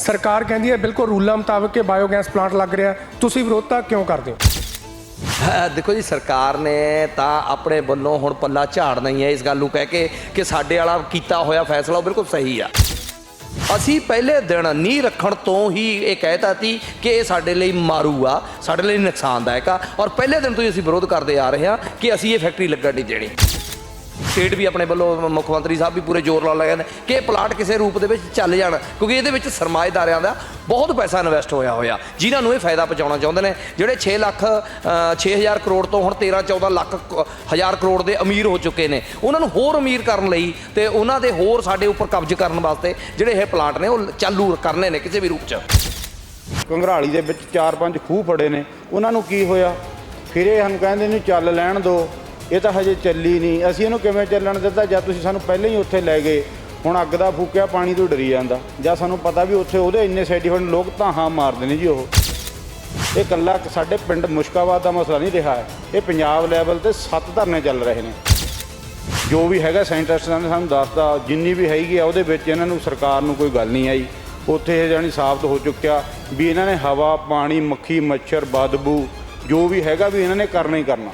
ਸਰਕਾਰ ਕਹਿੰਦੀ ਹੈ, ਬਿਲਕੁਲ ਰੂਲਾਂ ਮੁਤਾਬਕ ਕਿ ਬਾਇਓਗੈਸ ਪਲਾਂਟ ਲੱਗ ਰਿਹਾ ਤੁਸੀਂ ਵਿਰੋਧਤਾ ਕਿਉਂ ਕਰਦੇ ਹੋ? ਦੇਖੋ ਜੀ, ਸਰਕਾਰ ਨੇ ਤਾਂ ਆਪਣੇ ਵੱਲੋਂ ਹੁਣ ਪੱਲਾ ਝਾੜਨਾ ਹੀ ਹੈ, ਇਸ ਗੱਲ ਨੂੰ ਕਹਿ ਕੇ ਕਿ ਸਾਡੇ ਵਾਲਾ ਕੀਤਾ ਹੋਇਆ ਫੈਸਲਾ ਉਹ ਬਿਲਕੁਲ ਸਹੀ ਆ। ਅਸੀਂ ਪਹਿਲੇ ਦਿਨ ਨੀਂਹ ਰੱਖਣ ਤੋਂ ਹੀ ਇਹ ਕਹਿਤਾ ਸੀ ਕਿ ਇਹ ਸਾਡੇ ਲਈ ਮਾਰੂ ਆ, ਸਾਡੇ ਲਈ ਨੁਕਸਾਨਦਾਇਕ ਆ, ਔਰ ਪਹਿਲੇ ਦਿਨ ਤੋਂ ਹੀ ਅਸੀਂ ਵਿਰੋਧ ਕਰਦੇ ਆ ਰਹੇ ਹਾਂ ਕਿ ਅਸੀਂ ਇਹ ਫੈਕਟਰੀ ਲੱਗਣ ਨਹੀਂ ਦੇਣੀ। ਸਟੇਟ ਵੀ ਆਪਣੇ ਵੱਲੋਂ ਮੁੱਖ ਮੰਤਰੀ ਸਾਹਿਬ ਵੀ ਪੂਰੇ ਜ਼ੋਰ ਲਾ ਲਏ ਨੇ ਕਿ ਇਹ ਪਲਾਟ ਕਿਸੇ ਰੂਪ ਦੇ ਵਿੱਚ ਚੱਲ ਜਾਣ ਕਿਉਂਕਿ ਇਹਦੇ ਵਿੱਚ ਸਰਮਾਏਦਾਰਿਆਂ ਦਾ ਬਹੁਤ ਪੈਸਾ ਇਨਵੈਸਟ ਹੋਇਆ ਹੋਇਆ ਜਿਨ੍ਹਾਂ ਨੂੰ ਇਹ ਫਾਇਦਾ ਪਹੁੰਚਾਉਣਾ ਚਾਹੁੰਦੇ ਨੇ ਜਿਹੜੇ 6 ਲੱਖ ਅ, 6000 ਕਰੋੜ ਤੋਂ ਹੁਣ 13 14 ਲੱਖ ਹਜ਼ਾਰ ਕਰੋੜ ਦੇ ਅਮੀਰ ਹੋ ਚੁੱਕੇ ਨੇ ਉਹਨਾਂ ਨੂੰ ਹੋਰ ਅਮੀਰ ਕਰਨ ਲਈ ਤੇ ਉਹਨਾਂ ਦੇ ਹੋਰ ਸਾਡੇ ਉੱਪਰ ਕਬਜ਼ ਕਰਨ ਵਾਸਤੇ ਜਿਹੜੇ ਇਹ ਪਲਾਟ ਨੇ ਉਹ ਚਾਲੂ ਕਰਨੇ ਨੇ ਕਿਸੇ ਵੀ ਰੂਪ 'ਚ। ਕੰਗਰਾਲੀ ਦੇ ਵਿੱਚ ਚਾਰ ਪੰਜ ਖੂਹ ਫੜੇ ਨੇ ਉਹਨਾਂ ਨੂੰ ਕੀ ਹੋਇਆ? ਫਿਰ ਇਹ ਸਾਨੂੰ ਕਹਿੰਦੇ ਨੇ ਚੱਲ ਲੈਣ ਦੋ। ਇਹ ਤਾਂ ਹਜੇ ਚੱਲੀ ਨਹੀਂ। ਅਸੀਂ ਇਹਨੂੰ ਕਿਵੇਂ ਚੱਲਣ ਦਿੱਤਾ? ਜਦ ਤੁਸੀਂ ਸਾਨੂੰ ਪਹਿਲਾਂ ਹੀ ਉੱਥੇ ਲੈ ਗਏ। ਹੁਣ ਅੱਗ ਦਾ ਫੂਕਿਆ, ਪਾਣੀ ਤੋਂ ਡਰੀ ਜਾਂਦਾ। ਜਾਂ ਸਾਨੂੰ ਪਤਾ ਵੀ ਉੱਥੇ ਉਹਦੇ ਇੰਨੇ ਸਰਟੀਫਿਕੇਟ ਲੋਕ ਤਾਂ ਹਾਂ ਮਾਰਦੇ ਨੇ ਜੀ ਉਹ। ਇਹ ਕੱਲਾ ਸਾਡੇ ਪਿੰਡ ਮੁਸ਼ਕਾਬਾਦ ਦਾ ਮਸਲਾ ਨਹੀਂ ਰਿਹਾ ਇਹ ਪੰਜਾਬ ਲੈਵਲ ਤੇ ਸੱਤ ਧਰਨੇ ਚੱਲ ਰਹੇ ਨੇ। ਜੋ ਵੀ ਹੈਗਾ ਸਾਇੰਟਿਸਟਾਂ ਨੇ ਸਾਨੂੰ ਦੱਸਦਾ ਜਿੰਨੀ ਵੀ ਹੈਗੀ ਆ, ਉਹਦੇ ਵਿੱਚ ਇਹਨਾਂ ਨੂੰ ਸਰਕਾਰ ਨੂੰ ਕੋਈ ਗੱਲ ਨਹੀਂ ਆਈ। ਉੱਥੇ ਇਹ ਜਾਣੀ ਸਾਬਤ ਹੋ ਚੁੱਕਿਆ ਵੀ ਇਹਨਾਂ ਨੇ ਹਵਾ, ਪਾਣੀ, ਮੱਖੀ, ਮੱਛਰ, ਬਦਬੂ, ਜੋ ਵੀ ਹੈਗਾ ਵੀ ਇਹਨਾਂ ਨੇ ਕਰਨਾ ਹੀ ਕਰਨਾ।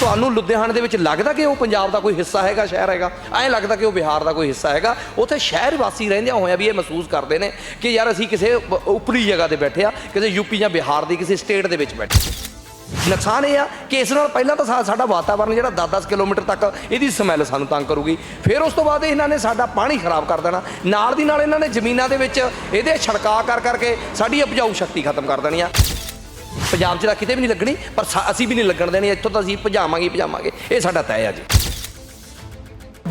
ਤੁਹਾਨੂੰ ਲੁਧਿਆਣੇ ਦੇ ਵਿੱਚ ਲੱਗਦਾ ਕਿ ਉਹ ਪੰਜਾਬ ਦਾ ਕੋਈ ਹਿੱਸਾ ਹੈਗਾ, ਸ਼ਹਿਰ ਹੈਗਾ? ਐਂ ਲੱਗਦਾ ਕਿ ਉਹ ਬਿਹਾਰ ਦਾ ਕੋਈ ਹਿੱਸਾ ਹੈਗਾ? ਉੱਥੇ ਸ਼ਹਿਰ ਵਾਸੀ ਰਹਿੰਦਿਆਂ ਹੋਇਆਂ ਵੀ ਇਹ ਮਹਿਸੂਸ ਕਰਦੇ ਨੇ ਕਿ ਯਾਰ ਅਸੀਂ ਕਿਸੇ ਉ- ਉਪਰੀ ਜਗ੍ਹਾ ਤੇ ਬੈਠੇ ਆ, ਕਿਸੇ ਯੂਪੀ ਜਾਂ ਬਿਹਾਰ ਦੀ ਕਿਸੇ ਸਟੇਟ ਦੇ ਵਿੱਚ ਬੈਠੇ ਨੁਕਸਾਨ ਇਹ ਆ ਕਿ ਇਸ ਨਾਲ ਪਹਿਲਾਂ ਤਾਂ ਸਾਡਾ ਵਾਤਾਵਰਣ ਜਿਹੜਾ 10-10 ਕਿਲੋਮੀਟਰ ਤੱਕ ਇਹਦੀ ਸਮੈਲ ਸਾਨੂੰ ਤੰਗ ਕਰੂਗੀ। ਫਿਰ ਉਸ ਤੋਂ ਬਾਅਦ ਇਹਨਾਂ ਨੇ ਸਾਡਾ ਪਾਣੀ ਖਰਾਬ ਕਰ ਦੇਣਾ। ਨਾਲ ਦੀ ਨਾਲ ਇਹਨਾਂ ਨੇ ਜ਼ਮੀਨਾਂ ਦੇ ਵਿੱਚ ਇਹਦੇ ਛੜਕਾ ਕਰ ਕਰਕੇ ਸਾਡੀ ਉਪਜਾਊ ਸ਼ਕਤੀ ਖਤਮ ਕਰ ਦੇਣੀ ਆ। ਪੰਜਾਬ 'ਚ ਤਾਂ ਕਿਤੇ ਵੀ ਨਹੀਂ ਲੱਗਣੀ, ਪਰ ਸਾ- ਅਸੀਂ ਵੀ ਨਹੀਂ ਲੱਗਣ ਦੇਣੀ, ਇੱਥੋਂ ਤਾਂ ਅਸੀਂ ਭਜਾਵਾਂਗੇ ਹੀ ਭਜਾਵਾਂਗੇ। ਇਹ ਸਾਡਾ ਤੈਅ ਆ ਜੀ।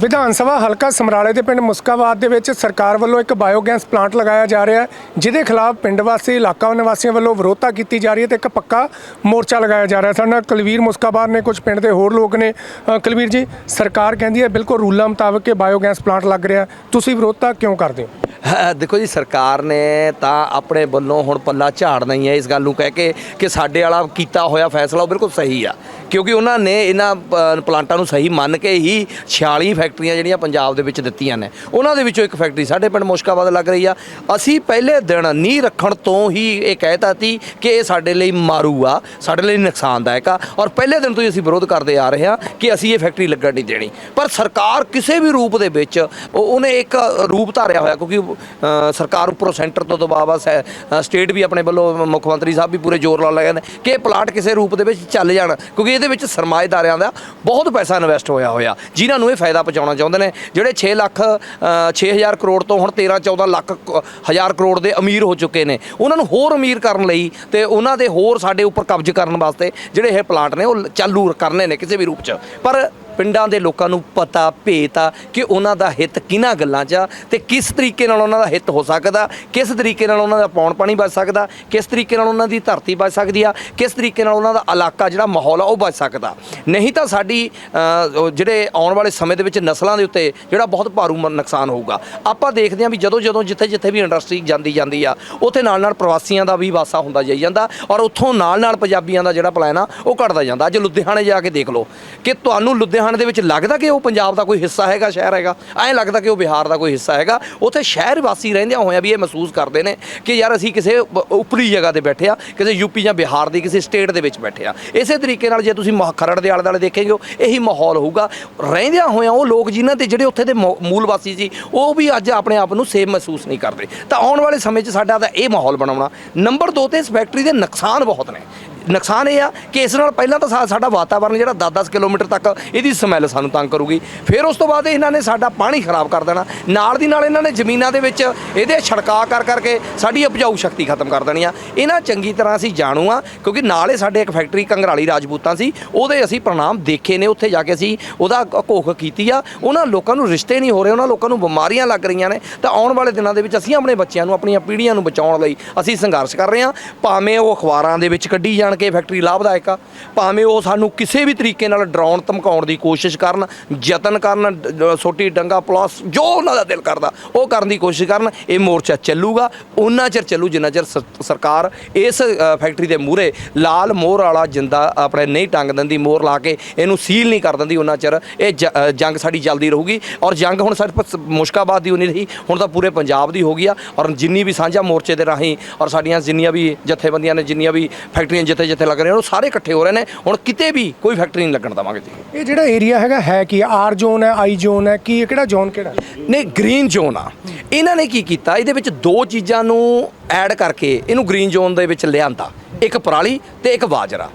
ਵਿਧਾਨ ਸਭਾ ਹਲਕਾ ਸਮਰਾਲੇ ਦੇ ਪਿੰਡ ਮੁਸਕਾਬਾਦ ਦੇ ਵਿੱਚ ਸਰਕਾਰ ਵੱਲੋਂ ਇੱਕ ਬਾਇਓਗੈਸ ਪਲਾਂਟ ਲਗਾਇਆ ਜਾ ਰਿਹਾ ਹੈ, ਜਿਹਦੇ ਖਿਲਾਫ ਪਿੰਡ ਵਾਸੀ, ਇਲਾਕਾ ਨਿਵਾਸੀਆਂ ਵੱਲੋਂ ਵਿਰੋਧਤਾ ਕੀਤੀ ਜਾ ਰਹੀ ਹੈ ਤੇ ਇੱਕ ਪੱਕਾ ਮੋਰਚਾ ਲਗਾਇਆ ਜਾ ਰਿਹਾ ਸਾਡੇ ਨਾਲ ਕੁਲਵੀਰ ਮੁਸਕਾਬਾਦ ਨੇ ਕੁਝ ਪਿੰਡ ਦੇ ਹੋਰ ਲੋਕ ਨੇ। ਕੁਲਵੀਰ ਜੀ, ਸਰਕਾਰ ਕਹਿੰਦੀ ਹੈ ਬਿਲਕੁਲ ਰੂਲਾਂ ਮੁਤਾਬਕ ਕਿ ਬਾਇਓਗੈਸ ਪਲਾਂਟ ਲੱਗ ਰਿਹਾ ਤੁਸੀਂ ਵਿਰੋਧਤਾ ਕਿਉਂ ਕਰਦੇ ਹੋ? ਦੇਖੋ ਜੀ, ਸਰਕਾਰ ਨੇ ਤਾਂ ਆਪਣੇ ਵੱਲੋਂ ਹੁਣ ਪੱਲਾ ਝਾੜਨਾ ਹੀ ਹੈ। ਇਸ ਗੱਲ ਨੂੰ ਕਹਿ ਕੇ ਕਿ ਸਾਡੇ ਵਾਲਾ ਕੀਤਾ ਹੋਇਆ ਫੈਸਲਾ ਉਹ ਬਿਲਕੁਲ ਸਹੀ ਆ। ਕਿਉਂਕਿ ਉਹਨਾਂ ਨੇ ਇਹਨਾਂ ਪਲਾਂਟਾਂ ਨੂੰ ਸਹੀ ਮੰਨ ਕੇ ਹੀ 46 ਫੈਕਟਰੀਆਂ ਜਿਹੜੀਆਂ ਪੰਜਾਬ ਦੇ ਵਿੱਚ ਦਿੱਤੀਆਂ ਨੇ, ਉਹਨਾਂ ਦੇ ਵਿੱਚੋਂ ਇੱਕ ਫੈਕਟਰੀ ਸਾਡੇ ਪਿੰਡ ਮੁਸ਼ਕਾਬਾਦ ਲੱਗ ਰਹੀ ਆ। ਅਸੀਂ ਪਹਿਲੇ ਦਿਨ ਨੀਂਹ ਰੱਖਣ ਤੋਂ ਹੀ ਇਹ ਕਹਿਤਾ ਸੀ ਕਿ ਇਹ ਸਾਡੇ ਲਈ ਮਾਰੂ ਆ, ਸਾਡੇ ਲਈ ਨੁਕਸਾਨਦਾਇਕ ਆ, ਔਰ ਪਹਿਲੇ ਦਿਨ ਤੋਂ ਹੀ ਅਸੀਂ ਵਿਰੋਧ ਕਰਦੇ ਆ ਰਹੇ ਹਾਂ ਕਿ ਅਸੀਂ ਇਹ ਫੈਕਟਰੀ ਲੱਗਣ ਨਹੀਂ ਦੇਣੀ। ਪਰ ਸਰਕਾਰ ਕਿਸੇ ਵੀ ਰੂਪ ਦੇ ਵਿੱਚ ਉਹਨੇ ਇੱਕ ਰੂਪ ਧਾਰਿਆ ਹੋਇਆ, ਕਿਉਂਕਿ ਸਰਕਾਰ ਉੱਪਰੋਂ ਸੈਂਟਰ ਤੋਂ ਦਬਾਅ ਆ ਸੈ- ਸਟੇਟ ਵੀ ਆਪਣੇ ਵੱਲੋਂ ਮੁੱਖ ਮੰਤਰੀ ਸਾਹਿਬ ਵੀ ਪੂਰੇ ਜ਼ੋਰ ਲਾਉਣ ਲੱਗੇ ਨੇ ਕਿ ਇਹ ਪਲਾਟ ਕਿਸੇ ਰੂਪ ਦੇ ਵਿੱਚ ਚੱਲ ਜਾਣ, ਕਿਉਂਕਿ ਇਹਦੇ ਵਿੱਚ ਸਰਮਾਏਦਾਰਿਆਂ ਦਾ ਬਹੁਤ ਪੈਸਾ ਇਨਵੈਸਟ ਹੋਇਆ ਹੋਇਆ, ਜਿਨ੍ਹਾਂ ਨੂੰ ਇਹ ਫਾਇਦਾ ਪਹੁੰਚਾ ਪਹੁੰਚਾਉਣਾ ਚਾਹੁੰਦੇ ਨੇ ਜਿਹੜੇ 6 ਲੱਖ ਅ, 6000 ਕਰੋੜ ਤੋਂ ਹੁਣ 13 14 ਲੱਖ ਹਜ਼ਾਰ ਕਰੋੜ ਦੇ ਅਮੀਰ ਹੋ ਚੁੱਕੇ ਨੇ। ਉਹਨਾਂ ਨੂੰ ਹੋਰ ਅਮੀਰ ਕਰਨ ਲਈ ਤੇ ਉਹਨਾਂ ਦੇ ਹੋਰ ਸਾਡੇ ਉੱਪਰ ਕਬਜ਼ ਕਰਨ ਵਾਸਤੇ ਜਿਹੜੇ ਇਹ ਪਲਾਂਟ ਨੇ ਉਹ ਚਾਲੂ ਕਰਨੇ ਨੇ ਕਿਸੇ ਵੀ ਰੂਪ 'ਚ। ਪਰ ਪਿੰਡਾਂ ਦੇ ਲੋਕਾਂ ਨੂੰ ਪਤਾ, ਭੇਤ ਆ ਕਿ ਉਹਨਾਂ ਦਾ ਹਿੱਤ ਕਿਹਨਾਂ ਗੱਲਾਂ 'ਚ ਆ ਤੇ ਕਿਸ ਤਰੀਕੇ ਨਾਲ ਉਹਨਾਂ ਦਾ ਹਿੱਤ ਹੋ ਸਕਦਾ, ਕਿਸ ਤਰੀਕੇ ਨਾਲ ਉਹਨਾਂ ਦਾ ਪੌਣ ਪਾਣੀ ਬਚ ਸਕਦਾ, ਕਿਸ ਤਰੀਕੇ ਨਾਲ ਉਹਨਾਂ ਦੀ ਧਰਤੀ ਬਚ ਸਕਦੀ ਆ, ਕਿਸ ਤਰੀਕੇ ਨਾਲ ਉਹਨਾਂ ਦਾ ਇਲਾਕਾ, ਜਿਹੜਾ ਮਾਹੌਲ ਆ ਉਹ ਬਚ ਸਕਦਾ। ਨਹੀਂ ਤਾਂ ਸਾਡੀ ਜਿਹੜੇ ਆਉਣ ਵਾਲੇ ਸਮੇਂ ਦੇ ਵਿੱਚ ਨਸਲਾਂ ਦੇ ਉੱਤੇ ਜਿਹੜਾ ਬਹੁਤ ਭਾਰੂ ਮ- ਨੁਕਸਾਨ ਹੋਊਗਾ। ਆਪਾਂ ਦੇਖਦੇ ਹਾਂ ਵੀ ਜਦੋਂ ਜਦੋਂ ਜਿੱਥੇ ਜਿੱਥੇ ਵੀ ਇੰਡਸਟਰੀ ਜਾਂਦੀ ਜਾਂਦੀ ਆ, ਉੱਥੇ ਨਾਲ ਨਾਲ ਪ੍ਰਵਾਸੀਆਂ ਦਾ ਵੀ ਵਾਸਾ ਹੁੰਦਾ ਜਾਈ ਜਾਂਦਾ ਔਰ ਉੱਥੋਂ ਨਾਲ ਨਾਲ ਪੰਜਾਬੀਆਂ ਦਾ ਜਿਹੜਾ ਪਲਾਨ ਆ, ਉਹ ਘਟਦਾ ਜਾਂਦਾ। ਅੱਜ ਲੁਧਿਆਣੇ ਜਾ ਕੇ ਦੇਖ ਲਓ ਕਿ ਤੁਹਾਨੂੰ ਲੁਧਿਆਣੇ ਦੇ ਵਿੱਚ ਲੱਗਦਾ ਕਿ ਉਹ ਪੰਜਾਬ ਦਾ ਕੋਈ ਹਿੱਸਾ ਹੈਗਾ, ਸ਼ਹਿਰ ਹੈਗਾ? ਐਂ ਲੱਗਦਾ ਕਿ ਉਹ ਬਿਹਾਰ ਦਾ ਕੋਈ ਹਿੱਸਾ ਹੈਗਾ? ਉੱਥੇ ਸ਼ਹਿਰ ਵਾਸੀ ਰਹਿੰਦਿਆਂ ਹੋਇਆਂ ਵੀ ਇਹ ਮਹਿਸੂਸ ਕਰਦੇ ਨੇ ਕਿ ਯਾਰ ਅਸੀਂ ਕਿਸੇ ਉਪਰੀ ਜਗ੍ਹਾ ਤੇ ਬੈਠੇ ਆ, ਕਿਸੇ ਯੂਪੀ ਜਾਂ ਬਿਹਾਰ ਦੀ ਕਿਸੇ ਸਟੇਟ ਦੇ ਵਿੱਚ ਬੈਠੇ ਆ। ਇਸੇ ਤਰੀਕੇ ਨਾਲ ਜੇ ਤੁਸੀਂ ਮਹ- ਖਰੜ ਦੇ ਆਲੇ ਦੁਆਲੇ ਦੇਖੇਗੇ, ਇਹੀ ਮਾਹੌਲ ਹੋਊਗਾ। ਰਹਿੰਦਿਆਂ ਹੋਇਆਂ ਉਹ ਲੋਕ ਜਿਨ੍ਹਾਂ ਤੇ ਜਿਹੜੇ ਉੱਥੇ ਦੇ ਮੂਲ ਵਾਸੀ ਸੀ, ਉਹ ਵੀ ਅੱਜ ਆਪਣੇ ਆਪ ਨੂੰ ਸੇਫ ਮਹਿਸੂਸ ਨਹੀਂ ਕਰਦੇ। ਤਾਂ ਆਉਣ ਵਾਲੇ ਸਮੇਂ 'ਚ ਸਾਡਾ ਤਾਂ ਇਹ ਮਾਹੌਲ ਬਣਾਉਣਾ। ਨੰਬਰ 2 ਤੇ ਇਸ ਫੈਕਟਰੀ ਦੇ ਨੁਕਸਾਨ ਬਹੁਤ ਨੇ। ਨੁਕਸਾਨ ਇਹ ਆ ਕਿ ਇਸ ਨਾਲ ਪਹਿਲਾਂ ਤਾਂ ਸਾ- ਸਾਡਾ ਵਾਤਾਵਰਣ ਜਿਹੜਾ 10-10 ਕਿਲੋਮੀਟਰ ਤੱਕ ਇਹਦੀ ਸਮੈਲ ਸਾਨੂੰ ਤੰਗ ਕਰੂਗੀ। ਫਿਰ ਉਸ ਤੋਂ ਬਾਅਦ ਇਹਨਾਂ ਨੇ ਸਾਡਾ ਪਾਣੀ ਖਰਾਬ ਕਰ ਦੇਣਾ। ਨਾਲ ਦੀ ਨਾਲ ਇਹਨਾਂ ਨੇ ਜ਼ਮੀਨਾਂ ਦੇ ਵਿੱਚ ਇਹਦੇ ਛੜਕਾ ਕਰ ਕਰਕੇ ਸਾਡੀ ਉਪਜਾਊ ਸ਼ਕਤੀ ਖਤਮ ਕਰ ਦੇਣੀ ਆ। ਇਹਨਾਂ ਚੰਗੀ ਤਰ੍ਹਾਂ ਅਸੀਂ ਜਾਣੂ ਆ, ਕਿਉਂਕਿ ਨਾਲੇ ਸਾਡੇ ਇੱਕ ਫੈਕਟਰੀ ਕੰਗਰਾਲੀ ਰਾਜਪੂਤਾਂ ਸੀ, ਉਹਦੇ ਅਸੀਂ ਪ੍ਰਣਾਮ ਦੇਖੇ ਨੇ, ਉੱਥੇ ਜਾ ਕੇ ਅਸੀਂ ਉਹਦਾ ਘੋਖ ਕੀਤੀ ਆ। ਉਹਨਾਂ ਲੋਕਾਂ ਨੂੰ ਰਿਸ਼ਤੇ ਨਹੀਂ ਹੋ ਰਹੇ, ਉਹਨਾਂ ਲੋਕਾਂ ਨੂੰ ਬਿਮਾਰੀਆਂ ਲੱਗ ਰਹੀਆਂ ਨੇ। ਤਾਂ ਆਉਣ ਵਾਲੇ ਦਿਨਾਂ ਦੇ ਵਿੱਚ ਅਸੀਂ ਆਪਣੇ ਬੱਚਿਆਂ ਨੂੰ, ਆਪਣੀਆਂ ਪੀੜ੍ਹੀਆਂ ਨੂੰ ਬਚਾਉਣ ਲਈ ਅਸੀਂ ਸੰਘਰਸ਼ ਕਰ ਰਹੇ ਹਾਂ ਭਾਵੇਂ ਉਹ ਅਖਬਾਰਾਂ ਦੇ ਵਿੱਚ ਕੱਢੀ ਜਾਣ ਜਾਣ ਕੇ ਫੈਕਟਰੀ ਲਾਭਦਾਇਕ ਆ। ਭਾਵੇਂ ਉਹ ਸਾਨੂੰ ਕਿਸੇ ਵੀ ਤਰੀਕੇ ਨਾਲ ਡਰਾਉਣ, ਧਮਕਾਉਣ ਦੀ ਕੋਸ਼ਿਸ਼ ਕਰਨ, ਯਤਨ ਕਰਨ ਸੋਟੀ ਡੰਗਾ ਪਲਸ ਜੋ ਉਹਨਾਂ ਦਾ ਦਿਲ ਕਰਦਾ, ਉਹ ਕਰਨ ਦੀ ਕੋਸ਼ਿਸ਼ ਕਰਨ, ਇਹ ਮੋਰਚਾ ਚੱਲੂਗਾ। ਉਹਨਾਂ ਚਿਰ ਚੱਲੂ, ਜਿੰਨਾ ਚਿਰ ਸਰਕਾਰ ਇਸ ਫੈਕਟਰੀ ਦੇ ਮੂਹਰੇ ਲਾਲ ਮੋਹਰ ਵਾਲਾ ਜਿੰਦਾ ਆਪਣੇ ਨਹੀਂ ਟੰਗ ਦਿੰਦੀ, ਮੋਹਰ ਲਾ ਕੇ ਇਹਨੂੰ ਸੀਲ ਨਹੀਂ ਕਰ ਦਿੰਦੀ, ਉਹਨਾਂ ਚਿਰ ਇਹ ਜੰਗ ਸਾਡੀ ਚੱਲਦੀ ਰਹੂਗੀ। ਔਰ ਜੰਗ ਹੁਣ ਸਿਰਫ ਮੁਸ਼ਕਾਬਾਦ ਦੀ ਹੋਣੀ ਰਹੀ, ਹੁਣ ਤਾਂ ਪੂਰੇ ਪੰਜਾਬ ਦੀ ਹੋ ਗਈ ਆ। ਔਰ ਜਿੰਨੀ ਵੀ ਸਾਂਝਾ ਮੋਰਚੇ ਦੇ ਰਾਹੀਂ ਔਰ ਸਾਡੀਆਂ ਜਿੰਨੀਆਂ ਵੀ ਜਥੇਬੰਦੀਆਂ ਨੇ, ਜਿੰਨੀਆਂ ਵੀ ਫੈਕਟਰੀਆਂ ਜਿੱਥੇ ਜਿੱਥੇ ਲੱਗ ਰਹੀਆਂ ਉਹ ਸਾਰੇ ਇਕੱਠੇ ਹੋ ਰਹੇ ਨੇ। ਹੁਣ ਕਿਤੇ ਵੀ ਕੋਈ ਫੈਕਟਰੀ ਨਹੀਂ ਲੱਗਣ ਦੇਵਾਂਗੇ ਜੀ। ਇਹ ਜਿਹੜਾ ਏਰੀਆ ਹੈਗਾ ਹੈ ਕੀ? ਆਰ ਜ਼ੋਨ ਹੈ ਆਈ ਜ਼ੋਨ ਹੈ ਕੀ ਇਹ ਕਿਹੜਾ ਜ਼ੋਨ ਕਿਹੜਾ? ਨਹੀਂ ਗ੍ਰੀਨ ਜ਼ੋਨ ਆ। ਇਹਨਾਂ ਨੇ ਕੀ ਕੀਤਾ? ਇਹਦੇ ਵਿੱਚ ਦੋ ਚੀਜ਼ਾਂ ਨੂੰ ਐਡ ਕਰਕੇ ਇਹਨੂੰ ਗ੍ਰੀਨ ਜ਼ੋਨ ਦੇ ਵਿੱਚ ਲਿਆਂਦਾ। ਇੱਕ ਪਰਾਲੀ ਤੇ ਇੱਕ ਬਾਜਰਾ।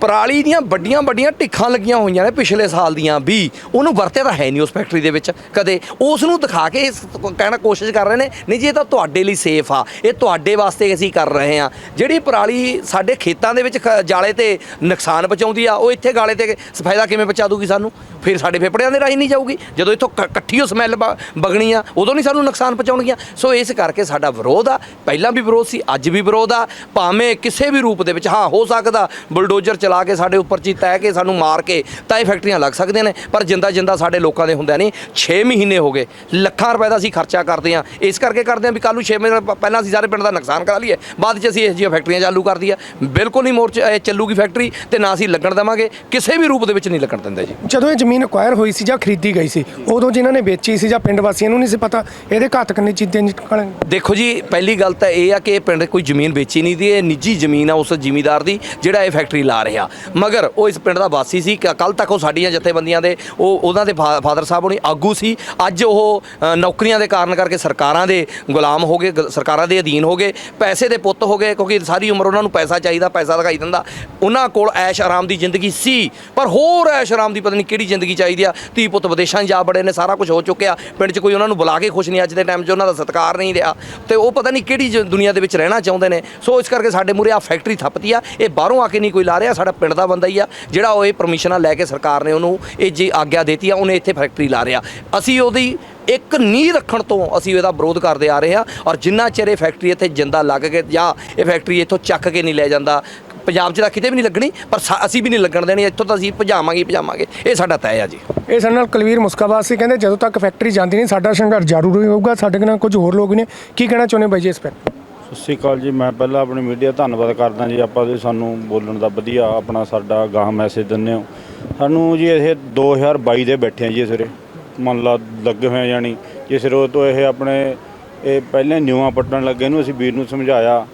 ਪਰਾਲੀ ਦੀਆਂ ਵੱਡੀਆਂ ਵੱਡੀਆਂ ਟਿੱਖਾਂ ਲੱਗੀਆਂ ਹੋਈਆਂ ਨੇ ਪਿਛਲੇ ਸਾਲ ਦੀਆਂ ਵੀ। ਉਹਨੂੰ ਵਰਤਿਆ ਤਾਂ ਹੈ ਨਹੀਂ ਉਸ ਫੈਕਟਰੀ ਦੇ ਵਿੱਚ, ਕਦੇ। ਉਸ ਨੂੰ ਦਿਖਾ ਕੇ ਇਸ ਕਹਿਣਾ ਕੋਸ਼ਿਸ਼ ਕਰ ਰਹੇ ਨੇ, ਨਹੀਂ ਜੀ, ਇਹ ਤਾਂ ਤੁਹਾਡੇ ਲਈ ਸੇਫ ਆ। ਇਹ ਤੁਹਾਡੇ ਵਾਸਤੇ ਅਸੀਂ ਕਰ ਰਹੇ ਹਾਂ। ਜਿਹੜੀ ਪਰਾਲੀ ਸਾਡੇ ਖੇਤਾਂ ਦੇ ਵਿੱਚ ਖ- ਜਾਲੇ ਤੇ ਨੁਕਸਾਨ ਪਹੁੰਚਾਉਂਦੀ ਆ, ਉਹ ਇੱਥੇ ਗਾਲੇ ਤੇ ਫਾਇਦਾ ਕਿਵੇਂ ਪਹੁੰਚਾ ਦੂਗੀ ਸਾਨੂੰ? ਫਿਰ ਸਾਡੇ ਫੇਫੜਿਆਂ ਦੇ ਰਾਹੀਂ ਨਹੀਂ ਜਾਊਗੀ। ਜਦੋਂ ਇੱਥੋਂ ਕ- ਇਕੱਠੀ ਉਹ ਸਮੈਲ ਬਗਣੀ ਆ, ਉਦੋਂ ਨਹੀਂ ਸਾਨੂੰ ਨੁਕਸਾਨ ਪਹੁੰਚਾਉਣਗੀਆਂ। ਸੋ ਇਸ ਕਰਕੇ ਸਾਡਾ ਵਿਰੋਧ ਆ। ਪਹਿਲਾਂ ਵੀ ਵਿਰੋਧ ਸੀ, ਅੱਜ ਵੀ ਵਿਰੋਧ ਆ। ਭਾਵੇਂ ਕਿਸੇ ਵੀ ਰੂਪ ਦੇ ਵਿੱਚ ਹਾਂ ਹੋ ਸਕਦਾ ਬੁਲਡੋਜ਼ਰ ਚਲਾ ਕੇ ਸਾਡੇ ਉੱਪਰ ਚੀ ਤੈ ਕੇ ਸਾਨੂੰ ਮਾਰ ਕੇ ਤਾਂ ਇਹ ਫੈਕਟਰੀਆਂ ਲੱਗ ਸਕਦੀਆਂ ਨੇ ਪਰ ਜਿੰਦਾ ਜਿੰਦਾ ਸਾਡੇ ਲੋਕਾਂ ਦੇ ਹੁੰਦਿਆਂ ਨਹੀਂ 6 ਮਹੀਨੇ ਹੋ ਗਏ ਲੱਖਾਂ ਰੁਪਏ ਦਾ ਅਸੀਂ ਖਰਚਾ ਕਰਦੇ ਆ ਇਸ ਕਰਕੇ ਕਰਦੇ ਆ ਵੀ ਕੱਲ ਨੂੰ 6 ਮਹੀਨੇ ਪਹਿਲਾਂ ਅਸੀਂ ਸਾਰੇ ਪਿੰਡ ਦਾ ਨੁਕਸਾਨ ਕਰਾ ਲਈਏ ਬਾਅਦ 'ਚ ਅਸੀਂ ਇਹ ਜਿਹੀਆਂ ਫੈਕਟਰੀਆਂ ਚਾਲੂ ਕਰ ਦਈਏ। ਬਿਲਕੁਲ ਨਹੀਂ ਮੋਰਚਾ ਇਹ ਚੱਲੂਗੀ ਫੈਕਟਰੀ ਤੇ ਨਾ ਅਸੀਂ ਲੱਗਣ ਦੇਵਾਂਗੇ ਕਿਸੇ ਵੀ ਰੂਪ ਦੇ ਵਿੱਚ ਨਹੀਂ ਲੱਗਣ ਦਿੰਦੇ ਜੀ। ਜਦੋਂ ਇਹ ਜ਼ਮੀਨ ਅਕਵਾਇਰ ਹੋਈ ਸੀ ਜਾਂ ਖਰੀਦੀ ਗਈ ਸੀ ਉਦੋਂ ਜਿਨ੍ਹਾਂ ਨੇ ਵੇਚੀ ਸੀ ਜਾਂ ਪਿੰਡ ਵਾਸੀਆਂ ਨੂੰ ਨਹੀਂ ਸੀ ਪਤਾ ਇਹਦੇ ਘਾਤਕ ਨੇ ਚੀਜ਼ਾਂ ਨਿਕਲਣ ਦੇਖੋ ਜੀ ਪਹਿਲੀ ਗੱਲ ਤਾਂ ਇਹ ਆ ਕਿ ਇਹ ਪਿੰਡ ਕੋਈ ਜ਼ਮੀਨ ਵੇਚੀ ਨਹੀਂ ਦੀ ਇਹ ਨਿੱਜੀ ਜ਼ਮੀਨ ਆ ਉਸ ਜ਼ਿਮੀਦਾਰ ਦੀ ਜਿਹੜਾ ਇਹ ਫੈਕਟਰੀ ਲਾ ਰਿਹਾ। ਮਗਰ ਉਹ ਇਸ ਪਿੰਡ ਦਾ ਵਾਸੀ ਸੀ ਕੱਲ ਤੱਕ ਉਹ ਸਾਡੀਆਂ ਜਥੇਬੰਦੀਆਂ ਦੇ, ਉਹ ਉਹਨਾਂ ਦੇ ਫਾ- ਫਾਦਰ ਸਾਹਿਬ ਹੋਣੀ ਆਗੂ ਸੀ। ਅੱਜ ਉਹ ਨੌਕਰੀਆਂ ਦੇ ਕਾਰਨ ਕਰਕੇ ਸਰਕਾਰਾਂ ਦੇ ਗੁਲਾਮ ਹੋ ਗਏ, ਗ- ਸਰਕਾਰਾਂ ਦੇ ਅਧੀਨ ਹੋ ਗਏ। ਪੈਸੇ ਦੇ ਪੁੱਤ ਹੋ ਗਏ, ਕਿਉਂਕਿ ਸਾਰੀ ਉਮਰ ਉਹਨਾਂ ਨੂੰ ਪੈਸਾ ਚਾਹੀਦਾ, ਪੈਸਾ ਦਿਖਾਈ ਦਿੰਦਾ। ਉਹਨਾਂ ਕੋਲ ਐਸ਼ ਆਰਾਮ ਦੀ ਜ਼ਿੰਦਗੀ ਸੀ, ਪਰ ਹੋਰ ਐਸ਼ ਆਰਾਮ ਦੀ ਪਤਾ ਨਹੀਂ ਕਿਹੜੀ ਜ਼ਿੰਦਗੀ ਚਾਹੀਦੀ ਆ। ਧੀ ਪੁੱਤ ਵਿਦੇਸ਼ਾਂ 'ਚ ਜਾ ਬੜੇ ਨੇ, ਸਾਰਾ ਕੁਝ ਹੋ ਚੁੱਕਿਆ। ਪਿੰਡ 'ਚ ਕੋਈ ਉਹਨਾਂ ਨੂੰ ਬੁਲਾ ਕੇ ਖੁਸ਼ ਨਹੀਂ, ਅੱਜ ਦੇ ਟਾਈਮ 'ਚ ਉਹਨਾਂ ਦਾ ਸਤਿਕਾਰ ਨਹੀਂ ਰਿਹਾ। ਤੇ ਉਹ ਪਤਾ ਨਹੀਂ ਕਿਹੜੀ ਜ- ਦੁਨੀਆ ਦੇ ਵਿੱਚ ਰਹਿਣਾ ਚਾਹੁੰਦੇ ਨੇ। ਸੋ ਇਸ ਕਰਕੇ ਸਾਡੇ ਮੂਰੇ ਆ ਫੈਕਟਰੀ ਥੱਪਤੀ ਆ। ਇਹ ਬਾਹਰੋਂ ਆ ਕੇ ਨਹੀਂ ਕੋਈ ਲਾ ਰਿਹਾ, ਸਾਡਾ ਪਿੰਡ ਦਾ ਬੰਦਾ ਹੀ ਆ, ਜਿਹੜਾ ਉਹ ਇਹ ਪਰਮਿਸ਼ਨਾਂ ਲੈ ਕੇ ਸਰਕਾਰ ਨੇ ਉਹਨੂੰ ਇਹ ਜੀ ਆਗਿਆ ਦਿੱਤੀ ਆ, ਉਹਨੇ ਇੱਥੇ ਫੈਕਟਰੀ ਲਾ ਰਿਹਾ। ਅਸੀਂ ਉਹਦੀ ਇੱਕ ਨੀਂਹ ਰੱਖਣ ਤੋਂ ਅਸੀਂ ਇਹਦਾ ਵਿਰੋਧ ਕਰਦੇ ਆ ਰਹੇ ਹਾਂ ਔਰ ਜਿੰਨਾ ਚਿਰ ਇਹ ਫੈਕਟਰੀ ਇੱਥੇ ਜਿੰਦਾ ਲੱਗ ਕੇ ਜਾਂ ਇਹ ਫੈਕਟਰੀ ਇੱਥੋਂ ਚੱਕ ਕੇ ਨਹੀਂ ਲੈ ਜਾਂਦਾ, ਪੰਜਾਬ 'ਚ ਤਾਂ ਕਿਤੇ ਵੀ ਨਹੀਂ ਲੱਗਣੀ, ਪਰ ਅਸੀਂ ਵੀ ਨਹੀਂ ਲੱਗਣ ਦੇਣੀ, ਇੱਥੋਂ ਤਾਂ ਅਸੀਂ ਭਜਾਵਾਂਗੇ ਭਜਾਵਾਂਗੇ। ਇਹ ਸਾਡਾ ਤੈਅ ਆ ਜੀ। ਇਹ ਸਾਡੇ ਨਾਲ ਕਲਵੀਰ ਮੁਸਕਾਬਾਦ ਸੀ, ਕਹਿੰਦੇ ਜਦੋਂ ਤੱਕ ਫੈਕਟਰੀ ਜਾਂਦੀ ਨਹੀਂ, ਸਾਡਾ ਸੰਘਰਸ਼ ਜਾਰੂ ਰਹੂਗਾ, ਸਾਡੇ ਨਾਲ ਕੁਝ ਹੋਰ ਲੋਕ ਨੇ। ਕੀ ਕਹਿਣਾ ਚਾਹੁੰਦੇ ਬਾਈ ਜੀ ਇਸ ਪਰ ਸਤਿ ਸ਼੍ਰੀ ਅਕਾਲ ਜੀ, ਮੈਂ ਪਹਿਲਾਂ ਆਪਣੀ ਮੀਡੀਆ ਧੰਨਵਾਦ ਕਰਦਾ ਜੀ, ਆਪਾਂ ਦੇ ਸਾਨੂੰ ਬੋਲਣ ਦਾ ਵਧੀਆ ਆਪਣਾ ਸਾਡਾ ਗਾਹ ਮੈਸੇਜ ਦਿੰਦੇ ਹੋ। ਸਾਨੂੰ ਜੀ ਇਹ 2022 ਦੇ ਬੈਠੇ ਆ ਜੀ ਸਵੇਰੇ ਮੰਨ ਲਾ ਲੱਗੇ ਹੋਏ ਆ ਜਾਣੀ ਜਿਸ ਰੋਜ਼ ਤੋਂ ਇਹ ਆਪਣੇ, ਇਹ ਪਹਿਲੇ ਨਿਊਆਂ ਪੱਟਣ ਲੱਗੇ ਨੂੰ ਅਸੀਂ ਵੀਰ ਨੂੰ ਸਮਝਾਇਆ।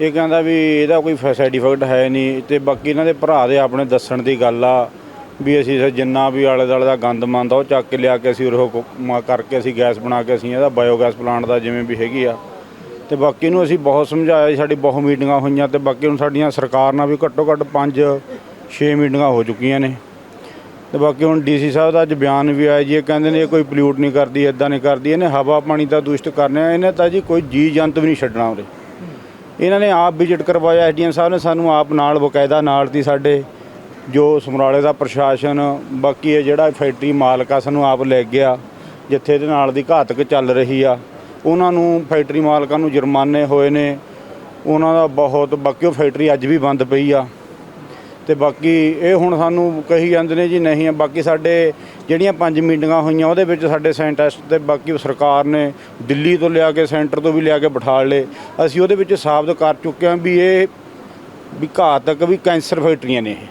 ਇਹ ਕਹਿੰਦਾ ਵੀ ਇਹਦਾ ਕੋਈ ਸਾਈਡ ਇਫੈਕਟ ਹੈ ਨਹੀਂ, ਤੇ ਬਾਕੀ ਇਹਨਾਂ ਦੇ ਭਰਾ ਦੇ ਆਪਣੇ ਦੱਸਣ ਦੀ ਗੱਲ ਆ, ਵੀ ਅਸੀਂ ਜਿੰਨਾ ਵੀ ਆਲੇ ਦੁਆਲੇ ਦਾ ਗੰਦ ਮੰਦ ਆ, ਉਹ ਚੱਕ ਕੇ ਲਿਆ ਕੇ ਅਸੀਂ ਉਹ ਕ- ਕਰਕੇ ਅਸੀਂ ਗੈਸ ਬਣਾ ਕੇ ਅਸੀਂ ਇਹਦਾ ਬਾਇਓਗੈਸ ਪਲਾਂਟ ਦਾ ਜਿਵੇਂ ਵੀ ਹੈਗੀ ਆ ਤੇ ਬਾਕੀ ਨੂੰ ਅਸੀਂ ਬਹੁਤ ਸਮਝਾਇਆ ਜੀ, ਸਾਡੀ ਬਹੁਤ ਮੀਟਿੰਗਾਂ ਹੋਈਆਂ ਤੇ ਬਾਕੀ ਹੁਣ ਸਾਡੀਆਂ ਸਰਕਾਰ ਨਾਲ ਵੀ ਘੱਟੋ ਘੱਟ 5 6 ਮੀਟਿੰਗਾਂ ਹੋ ਚੁੱਕੀਆਂ ਨੇ। ਤੇ ਬਾਕੀ ਹੁਣ ਡੀਸੀ ਸਾਹਿਬ ਦਾ ਅੱਜ ਬਿਆਨ ਵੀ ਆਇਆ ਜੀ ਇਹ ਕਹਿੰਦੇ ਨੇ ਇਹ ਕੋਈ ਪੋਲਿਊਟ ਨਹੀਂ ਕਰਦੀ ਇਦਾਂ ਨਹੀਂ ਕਰਦੀ ਇਹਨੇ ਹਵਾ ਪਾਣੀ ਦਾ ਦੂਸ਼ਿਤ ਕਰਨਾ ਇਹਨੇ ਤਾਂ ਜੀ ਕੋਈ ਜੀ ਜੰਤ ਵੀ ਨਹੀਂ ਛੱਡਣਾ ਉਰੇ। ਇਹਨਾਂ ਨੇ ਆਪ ਵਿਜ਼ਿਟ ਕਰਵਾਇਆ ਐਸਡੀਐਮ ਸਾਹਿਬ ਨੇ ਸਾਨੂੰ ਆਪ ਨਾਲ ਬਕਾਇਦਾ ਨਾਲ ਤੀ ਸਾਡੇ ਜੋ ਸਮਰਾਲੇ ਦਾ ਪ੍ਰਸ਼ਾਸਨ ਬਾਕੀ ਇਹ ਜਿਹੜਾ ਫੈਕਟਰੀ ਮਾਲਕ ਆ ਸਾਨੂੰ ਆਪ ਲੈ ਗਿਆ ਜਿੱਥੇ ਇਹਦੇ ਨਾਲ ਦੀ ਘਾਤਕ ਚੱਲ ਰਹੀ ਆ। ਉਹਨਾਂ ਨੂੰ ਫੈਕਟਰੀ ਮਾਲਕਾਂ ਨੂੰ ਜੁਰਮਾਨੇ ਹੋਏ ਨੇ। ਉਹਨਾਂ ਦਾ ਬਹੁਤ, ਬਾਕੀ ਉਹ ਫੈਕਟਰੀ ਅੱਜ ਵੀ ਬੰਦ ਪਈ ਆ। ਤੇ ਬਾਕੀ ਇਹ ਹੁਣ ਸਾਨੂੰ ਕਹੀ ਜਾਂਦੇ ਨੇ ਜੀ ਨਹੀਂ ਆ, ਬਾਕੀ ਸਾਡੇ ਜਿਹੜੀਆਂ ਪੰਜ ਮੀਟਿੰਗਾਂ ਹੋਈਆਂ, ਉਹਦੇ ਵਿੱਚ ਸਾਡੇ ਸਾਇੰਟਿਸਟ ਤੇ ਬਾਕੀ ਸਰਕਾਰ ਨੇ ਦਿੱਲੀ ਤੋਂ ਲਿਆ ਕੇ, ਸੈਂਟਰ ਤੋਂ ਵੀ ਲਿਆ ਕੇ ਬਿਠਾ ਲਏ। ਅਸੀਂ ਉਹਦੇ ਵਿੱਚ ਸਾਬਤ ਕਰ ਚੁੱਕੇ ਹਾਂ ਵੀ ਇਹ ਵੀ ਘਾਤਕ, ਵੀ ਕੈਂਸਰ ਫੈਕਟਰੀਆਂ ਨੇ ਇਹ।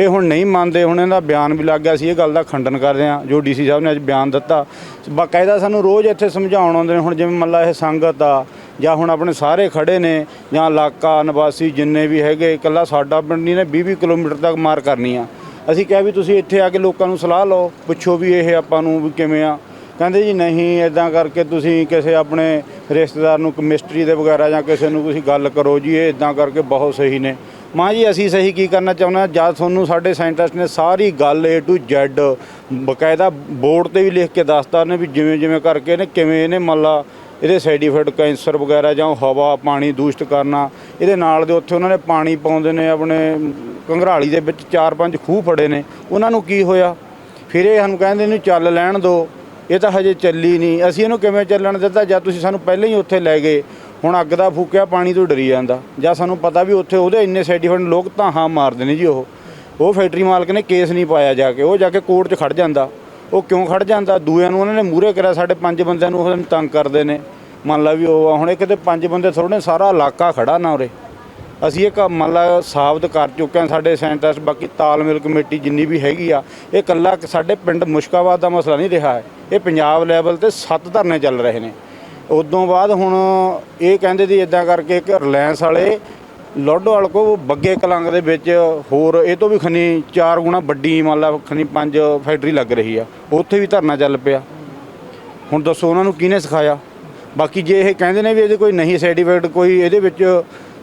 ਇਹ ਹੁਣ ਨਹੀਂ ਮੰਨਦੇ, ਹੁਣ ਇਹਦਾ ਬਿਆਨ ਵੀ ਲੱਗ ਗਿਆ ਸੀ, ਇਹ ਗੱਲ ਦਾ ਖੰਡਨ ਕਰਦੇ ਹਾਂ, ਜੋ ਡੀਸੀ ਸਾਹਿਬ ਨੇ ਅੱਜ ਬਿਆਨ ਦਿੱਤਾ। ਬਾਕਾਇਦਾ ਸਾਨੂੰ ਰੋਜ਼ ਇੱਥੇ ਸਮਝਾਉਣ ਆਉਂਦੇ ਨੇ, ਹੁਣ ਜਿਵੇਂ ਮੰਨ ਲਾ ਇਹ ਸੰਗਤ ਆ, ਜਾਂ ਹੁਣ ਆਪਣੇ ਸਾਰੇ ਖੜੇ ਨੇ, ਜਾਂ ਇਲਾਕਾ, ਨਿਵਾਸੀ ਜਿੰਨੇ ਵੀ ਹੈਗੇ, ਇਕੱਲਾ ਸਾਡਾ ਪਿੰਡ ਨਹੀਂ ਨੇ 20 20 ਕਿਲੋਮੀਟਰ ਤੱਕ ਮਾਰ ਕਰਨੀ ਆ। ਅਸੀਂ ਕਿਹਾ ਵੀ ਤੁਸੀਂ ਇੱਥੇ ਆ ਕੇ ਲੋਕਾਂ ਨੂੰ ਸਲਾਹ ਲਓ, ਪੁੱਛੋ ਵੀ ਇਹ ਆਪਾਂ ਨੂੰ ਵੀ ਕਿਵੇਂ ਆ। ਕਹਿੰਦੇ ਜੀ, ਨਹੀਂ ਇਦਾਂ ਕਰਕੇ ਤੁਸੀਂ ਕਿਸੇ ਆਪਣੇ ਰਿਸ਼ਤੇਦਾਰ ਨੂੰ, ਕੈਮਿਸਟਰੀ ਦੇ ਵਗੈਰਾ ਜਾਂ ਕਿਸੇ ਨੂੰ ਤੁਸੀਂ ਗੱਲ ਕਰੋ ਜੀ, ਇਹ ਇਦਾਂ ਕਰਕੇ ਬਹੁਤ ਸਹੀ ਨੇ। ਮਾਂ ਜੀ, ਅਸੀਂ ਸਹੀ ਕੀ ਕਰਨਾ ਚਾਹੁੰਦੇ ਹਾਂ? ਜਦ ਤੁਹਾਨੂੰ ਸਾਡੇ ਸਾਇੰਟਿਸਟ ਨੇ ਸਾਰੀ ਗੱਲ A to Z ਬਕਾਇਦਾ ਬੋਰਡ ਤੇ ਵੀ ਲਿਖ ਕੇ ਦੱਸਤਾ ਨੇ ਵੀ ਜਿਵੇਂ ਜਿਵੇਂ ਕਰਕੇ ਨੇ, ਕਿਵੇਂ ਇਹਨੇ ਮੰਨ ਲਾ ਇਹਦੇ ਸਾਈਡ ਇਫੈਕਟ ਕੈਂਸਰ ਵਗੈਰਾ ਜਾਂ ਹਵਾ, ਪਾਣੀ ਦੂਸ਼ਿਤ ਕਰਨਾ, ਇਹਦੇ ਨਾਲ ਦੇ ਉੱਥੇ ਉਹਨਾਂ ਨੇ ਪਾਣੀ ਪਾਉਂਦੇ ਨੇ, ਆਪਣੇ ਕੰਘਰਾਲੀ ਦੇ ਵਿੱਚ ਚਾਰ ਪੰਜ ਖੂਹ ਫੜੇ ਨੇ, ਉਹਨਾਂ ਨੂੰ ਕੀ ਹੋਇਆ? ਫਿਰ ਇਹ ਸਾਨੂੰ ਕਹਿੰਦੇ ਨੇ, ਚੱਲ ਲੈਣ ਦਿਓ ਇਹ ਤਾਂ ਹਜੇ ਚੱਲੀ ਨਹੀਂ, ਅਸੀਂ ਇਹਨੂੰ ਕਿਵੇਂ ਚੱਲਣ ਦਿੱਤਾ? ਜਦ ਤੁਸੀਂ ਸਾਨੂੰ ਪਹਿਲਾਂ ਹੀ ਉੱਥੇ ਲੈ ਗਏ ਹੁਣ ਅੱਗ ਦਾ ਫੂਕਿਆ ਪਾਣੀ ਤੋਂ ਡਰੀ ਜਾਂਦਾ। ਜਾਂ ਸਾਨੂੰ ਪਤਾ ਵੀ ਉੱਥੇ ਉਹਦੇ ਇੰਨੇ ਸਰਟੀਫਾਈਡ ਲੋਕ ਤਾਂ ਹਾਂ ਮਾਰਦੇ ਨੇ ਜੀ ਉਹ। ਉਹ ਫੈਕਟਰੀ ਮਾਲਕ ਨੇ ਕੇਸ ਨਹੀਂ ਪਾਇਆ ਜਾ ਕੇ। ਉਹ ਜਾ ਕੇ ਕੋਰਟ 'ਚ ਖੜ ਜਾਂਦਾ। ਉਹ ਕਿਉਂ ਖੜ ਜਾਂਦਾ? ਦੂਆਂ ਨੂੰ ਉਹਨਾਂ ਨੇ ਮੂਹਰੇ ਕਰਿਆ। ਸਾਡੇ ਪੰਜ ਬੰਦਿਆਂ ਨੂੰ ਉਹ ਤੰਗ ਕਰਦੇ ਨੇ। ਮੰਨ ਲਾ ਵੀ ਉਹ ਆ, ਹੁਣ ਇਹ ਕਿਤੇ ਪੰਜ ਬੰਦੇ ਥੋੜੇ ਨੇ ਸਾਰਾ ਇਲਾਕਾ ਖੜਾ ਨਾ ਉਰੇ। ਅਸੀਂ ਇਹ ਕੰਮ ਮੰਨ ਲਾ ਸਾਬਤ ਕਰ ਚੁੱਕੇ ਹਾਂ ਸਾਡੇ ਸਾਇੰਟਿਸਟ ਬਾਕੀ ਤਾਲਮੇਲ ਕਮੇਟੀ ਜਿੰਨੀ ਵੀ ਹੈਗੀ ਆ ਇਹ ਇਕੱਲਾ ਸਾਡੇ ਪਿੰਡ ਮੁਸ਼ਕਾਬਾਦ ਦਾ ਮਸਲਾ ਨਹੀਂ ਰਿਹਾ ਹੈ। ਇਹ ਪੰਜਾਬ ਲੈਵਲ ਤੇ ਸੱਤ ਧਰਨੇ ਚੱਲ ਰਹੇ ਨੇ। ਉਦੋਂ ਬਾਅਦ ਹੁਣ ਇਹ ਕਹਿੰਦੇ ਦੀ ਇਦਾਂ ਕਰਕੇ ਇੱਕ ਰਿਲਾਇੰਸ ਵਾਲੇ ਲੋਡੋਵਾਲ ਕੋ ਬੱਗੇ ਕਲੰਗ ਦੇ ਵਿੱਚ ਹੋਰ ਇਹ ਤੋਂ ਵੀ ਖਨੀ ਚਾਰ ਗੁਣਾ ਵੱਡੀ ਮੰਨ ਲਾ ਖਨੀ ਪੰਜ ਫੈਕਟਰੀ ਲੱਗ ਰਹੀ ਆ, ਉੱਥੇ ਵੀ ਧਰਨਾ ਚੱਲ ਪਿਆ। ਹੁਣ ਦੱਸੋ ਉਹਨਾਂ ਨੂੰ ਕਿਹਨੇ ਸਿਖਾਇਆ? ਬਾਕੀ ਜੇ ਇਹ ਕਹਿੰਦੇ ਨੇ ਵੀ ਇਹਦੇ ਕੋਈ ਨਹੀਂ ਸਾਈਡ ਇਫੈਕਟ ਕੋਈ ਇਹਦੇ ਵਿੱਚ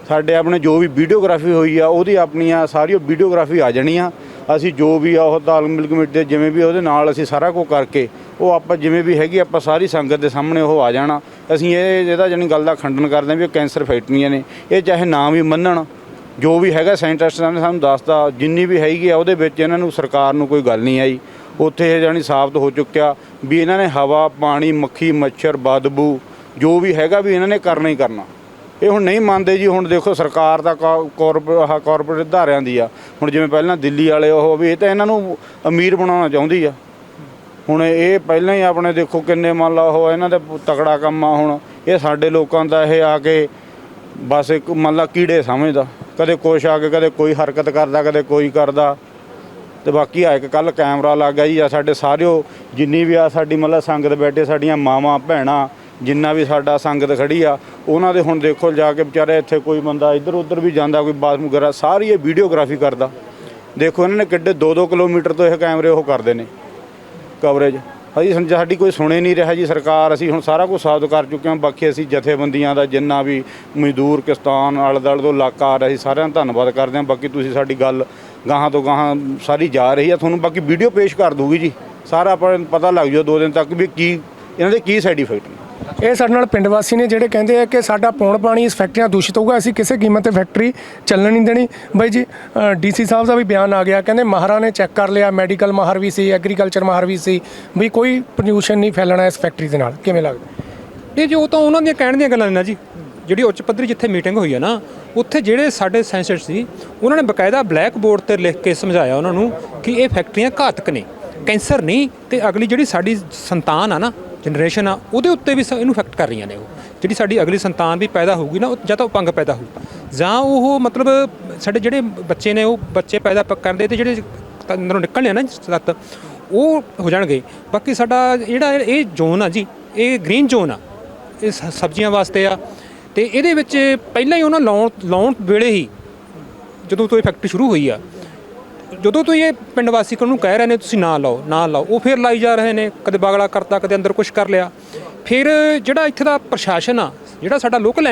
ਸਾਡੇ ਆਪਣੇ ਜੋ ਵੀ ਵੀਡੀਓਗ੍ਰਾਫੀ ਹੋਈ ਆ, ਉਹਦੀ ਆਪਣੀਆਂ ਸਾਰੀ ਵੀਡੀਓਗ੍ਰਾਫੀ ਆ ਜਾਣੀ ਆ। ਅਸੀਂ ਜੋ ਵੀ ਆ, ਉਹ ਤਾਲਮੇਲ ਕਮੇਟੀ ਦੇ ਜਿਵੇਂ ਵੀ ਉਹਦੇ ਨਾਲ ਅਸੀਂ ਸਾਰਾ ਕੁਝ ਕਰਕੇ ਉਹ ਆਪਾਂ ਜਿਵੇਂ ਵੀ ਹੈਗੀ, ਆਪਾਂ ਸਾਰੀ ਸੰਗਤ ਦੇ ਸਾਹਮਣੇ ਉਹ ਆ ਜਾਣਾ। ਅਸੀਂ ਇਹ, ਇਹਦਾ ਜਾਣੀ ਗੱਲ ਦਾ ਖੰਡਨ ਕਰਦੇ ਹਾਂ ਵੀ ਇਹ ਕੈਂਸਰ ਫੈਕਟਰੀਆਂ ਨੇ। ਇਹ ਚਾਹੇ ਨਾ ਵੀ ਮੰਨਣ, ਜੋ ਵੀ ਹੈਗਾ ਸਾਇੰਟਿਸਟਾਂ ਨੇ ਸਾਨੂੰ ਦੱਸਤਾ, ਜਿੰਨੀ ਵੀ ਹੈਗੀ ਆ, ਉਹਦੇ ਵਿੱਚ ਇਹਨਾਂ ਨੂੰ ਸਰਕਾਰ ਨੂੰ ਕੋਈ ਗੱਲ ਨਹੀਂ ਆਈ। ਉੱਥੇ ਇਹ ਜਾਣੀ ਸਾਬਤ ਹੋ ਚੁੱਕਿਆ ਵੀ ਇਹਨਾਂ ਨੇ ਹਵਾ, ਪਾਣੀ, ਮੱਖੀ, ਮੱਛਰ, ਬਦਬੂ, ਜੋ ਵੀ ਹੈਗਾ ਵੀ ਇਹਨਾਂ ਨੇ ਕਰਨਾ ਹੀ ਕਰਨਾ। ਇਹ ਹੁਣ ਨਹੀਂ ਮੰਨਦੇ ਜੀ, ਹੁਣ ਦੇਖੋ ਸਰਕਾਰ ਦਾ ਕਾਰਪੋਰੇਟ ਆਹ ਕਾਰਪੋਰੇਟ ਅਦਾਰਿਆਂ ਦੀ ਆ। ਹੁਣ ਜਿਵੇਂ ਪਹਿਲਾਂ ਦਿੱਲੀ ਵਾਲੇ ਉਹ ਵੀ, ਇਹ ਤਾਂ ਇਹਨਾਂ ਨੂੰ ਅਮੀਰ ਬਣਾਉਣਾ ਚਾਹੁੰਦੀ ਆ। ਹੁਣ ਇਹ ਪਹਿਲਾਂ ਹੀ ਆਪਣੇ ਦੇਖੋ ਕਿੰਨੇ ਮੰਨ ਲਾ ਉਹ ਇਹਨਾਂ ਦਾ ਤਕੜਾ ਕੰਮ ਆ ਹੁਣ। ਇਹ ਸਾਡੇ ਲੋਕਾਂ ਦਾ ਇਹ ਆ ਕੇ ਬਸ ਇੱਕ ਮੰਨ ਲਾ ਕੀੜੇ ਸਮਝਦਾ। ਕਦੇ ਕੁਛ ਆ ਕੇ ਕਦੇ ਕੋਈ ਹਰਕਤ ਕਰਦਾ, ਕਦੇ ਕੋਈ ਕਰਦਾ। ਤੇ ਬਾਕੀ ਆ ਇੱਕ ਕੱਲ ਕੈਮਰਾ ਲੱਗ ਗਿਆ ਜੀ, ਆ ਸਾਡੇ ਸਾਰਿਓ ਜਿੰਨੀ ਵੀ ਆ ਸਾਡੀ ਮਤਲਬ ਸੰਗਤ ਬੈਠੇ, ਸਾਡੀਆਂ ਮਾਵਾਂ, ਭੈਣਾਂ, ਜਿੰਨਾ ਵੀ ਸਾਡਾ ਸੰਗਤ ਖੜੀ ਆ, ਉਹਨਾਂ ਦੇ ਹੁਣ ਦੇਖੋ ਜਾ ਕੇ ਵਿਚਾਰੇ ਇੱਥੇ ਕੋਈ ਬੰਦਾ ਇੱਧਰ ਉੱਧਰ ਵੀ ਜਾਂਦਾ, ਕੋਈ ਬਾਥਰੂਮ ਵਗੈਰਾ, ਸਾਰੀ ਇਹ ਵੀਡੀਓਗ੍ਰਾਫੀ ਕਰਦਾ। ਦੇਖੋ ਇਹਨਾਂ ਨੇ ਕਿੱਡੇ 2-2 ਕਿਲੋਮੀਟਰ ਤੋਂ ਇਹ ਕੈਮਰੇ ਉਹ ਕਰਦੇ ਨੇ। ਕਵਰੇਜ ਅਸੀਂ ਸੰ- ਸਾਡੀ ਕੋਈ ਸੁਣੇ ਨਹੀਂ ਰਿਹਾ ਜੀ ਸਰਕਾਰ, ਅਸੀਂ ਹੁਣ ਸਾਰਾ ਕੁਝ ਸਾਬਤ ਕਰ ਚੁੱਕੇ ਹਾਂ। ਬਾਕੀ ਅਸੀਂ ਜਥੇਬੰਦੀਆਂ ਦਾ ਜਿੰਨਾ ਵੀ ਮਜ਼ਦੂਰ ਕਿਸਾਨ ਆਲੇ ਦੁਆਲੇ ਤੋਂ ਇਲਾਕਾ ਆ ਰਿਹਾ ਸੀ ਸਾਰਿਆਂ ਦਾ ਧੰਨਵਾਦ ਕਰਦੇ ਹਾਂ। ਬਾਕੀ ਤੁਸੀਂ ਸਾਡੀ ਗੱਲ ਗਾਹਾਂ ਤੋਂ ਗਾਹਾਂ ਸਾਰੀ ਜਾ ਰਹੀ ਆ। ਤੁਹਾਨੂੰ ਬਾਕੀ ਵੀਡੀਓ ਪੇਸ਼ ਕਰ ਦੂਗੀ ਜੀ। ਸਾਰਾ ਆਪਾਂ ਨੂੰ ਪਤਾ ਲੱਗ ਜਾਊ ਦੋ ਦਿਨ ਤੱਕ ਵੀ ਕੀ, ਇਹਨਾਂ ਦੇ ਕੀ ਸਾਈਡ ਇਫੈਕਟ ਨੇ। ਇਹ ਸਾਡੇ ਨਾਲ ਪਿੰਡ ਵਾਸੀ ਨੇ ਜਿਹੜੇ ਕਹਿੰਦੇ ਆ ਕਿ ਸਾਡਾ ਪੌਣ ਪਾਣੀ ਇਸ ਫੈਕਟਰੀਆਂ ਦੂਸ਼ਿਤ ਹੋਊਗਾ, ਅਸੀਂ ਕਿਸੇ ਕੀਮਤ ਤੇ ਫੈਕਟਰੀ ਚੱਲਣ ਨਹੀਂ ਦੇਣੀ। ਬਾਈ ਜੀ ਡੀਸੀ ਸਾਹਿਬ ਦਾ ਵੀ ਬਿਆਨ ਆ ਗਿਆ, ਕਹਿੰਦੇ ਮਾਹਰਾਂ ਨੇ ਚੈੱਕ ਕਰ ਲਿਆ, ਮੈਡੀਕਲ ਮਾਹਰ ਵੀ ਸੀ, ਐਗਰੀਕਲਚਰ ਮਾਹਰ ਵੀ ਸੀ ਵੀ ਕੋਈ ਪੋਲਿਊਸ਼ਨ ਨਹੀਂ ਫੈਲਣਾ ਇਸ ਫੈਕਟਰੀ ਦੇ ਨਾਲ। ਕਿਵੇਂ ਲੱਗਦਾ? ਇਹ ਜੋ ਤਾਂ ਉਹਨਾਂ ਦੀਆਂ ਕਹਿਣ ਦੀਆਂ ਗੱਲਾਂ ਨੇ ਨਾ ਜੀ। ਜਿਹੜੀ ਉੱਚ ਪੱਧਰੀ ਜਿੱਥੇ ਮੀਟਿੰਗ ਹੋਈ ਹੈ ਨਾ, ਉੱਥੇ ਜਿਹੜੇ ਸਾਡੇ ਸਾਇੰਸਟਿਸਟ ਸੀ, ਉਹਨਾਂ ਨੇ ਬਕਾਇਦਾ ਬਲੈਕ ਬੋਰਡ ਤੇ ਲਿਖ ਕੇ ਸਮਝਾਇਆ ਉਹਨਾਂ ਨੂੰ ਕਿ ਇਹ ਫੈਕਟਰੀਆਂ ਘਾਤਕ ਨੇ, ਕੈਂਸਰ ਨਹੀਂ ਤੇ ਅਗਲੀ ਜਿਹੜੀ ਸਾਡੀ ਸੰਤਾਨ ਆ ਨਾ ਜਨਰੇਸ਼ਨ ਆ, ਉਹਦੇ ਉੱਤੇ ਵੀ ਸ- ਇਹਨੂੰ ਇਫੈਕਟ ਕਰ ਰਹੀਆਂ ਨੇ ਉਹ। ਜਿਹੜੀ ਸਾਡੀ ਅਗਲੀ ਸੰਤਾਨ ਵੀ ਪੈਦਾ ਹੋਊਗੀ ਨਾ, ਉਹ ਜਾਂ ਤਾਂ ਉਹ ਪੰਗ ਪੈਦਾ ਹੋਊ ਜਾਂ ਉਹ ਮਤਲਬ ਸਾਡੇ ਜਿਹੜੇ ਬੱਚੇ ਨੇ, ਉਹ ਬੱਚੇ ਪੈਦਾ ਪ- ਕਰਦੇ ਤੇ ਜਿਹੜੇ ਤ- ਅੰਦਰੋਂ ਨਿਕਲਣੇ ਆ ਨਾ ਸੱਤ, ਉਹ ਹੋ ਜਾਣਗੇ। ਬਾਕੀ ਸਾਡਾ ਜਿਹੜਾ ਇਹ ਜ਼ੋਨ ਆ ਜੀ, ਇਹ ਗ੍ਰੀਨ ਜ਼ੋਨ ਆ। ਇਹ ਸ- ਸਬਜ਼ੀਆਂ ਵਾਸਤੇ ਆ। ਤੇ ਇਹਦੇ ਵਿੱਚ ਪਹਿਲਾਂ ਹੀ ਉਹਨਾਂ ਲਾਉਣ ਲਾਉਣ ਵੇਲੇ ਹੀ ਜਦੋਂ ਤੋਂ ਇਹ ਫੈਕਟਰੀ ਸ਼ੁਰੂ ਹੋਈ ਆ ਜਦੋਂ ਤੋਂ ਇਹ ਪਿੰਡ ਵਾਸੀ ਕੋਲ ਨੂੰ ਕਹਿ ਰਹੇ ਨੇ, ਤੁਸੀਂ ਨਾ ਲਾਓ ਨਾ ਲਾਓ। ਉਹ ਫਿਰ ਲਾਈ ਜਾ ਰਹੇ ਨੇ, ਕਦੇ ਬਾਗਲਾ ਕਰਤਾ, ਕਦੇ ਅੰਦਰ ਕੁਝ ਕਰ ਲਿਆ। ਫਿਰ ਜਿਹੜਾ ਇੱਥੇ ਦਾ ਪ੍ਰਸ਼ਾਸਨ ਆ, ਜਿਹੜਾ ਸਾਡਾ ਲੋਕਲ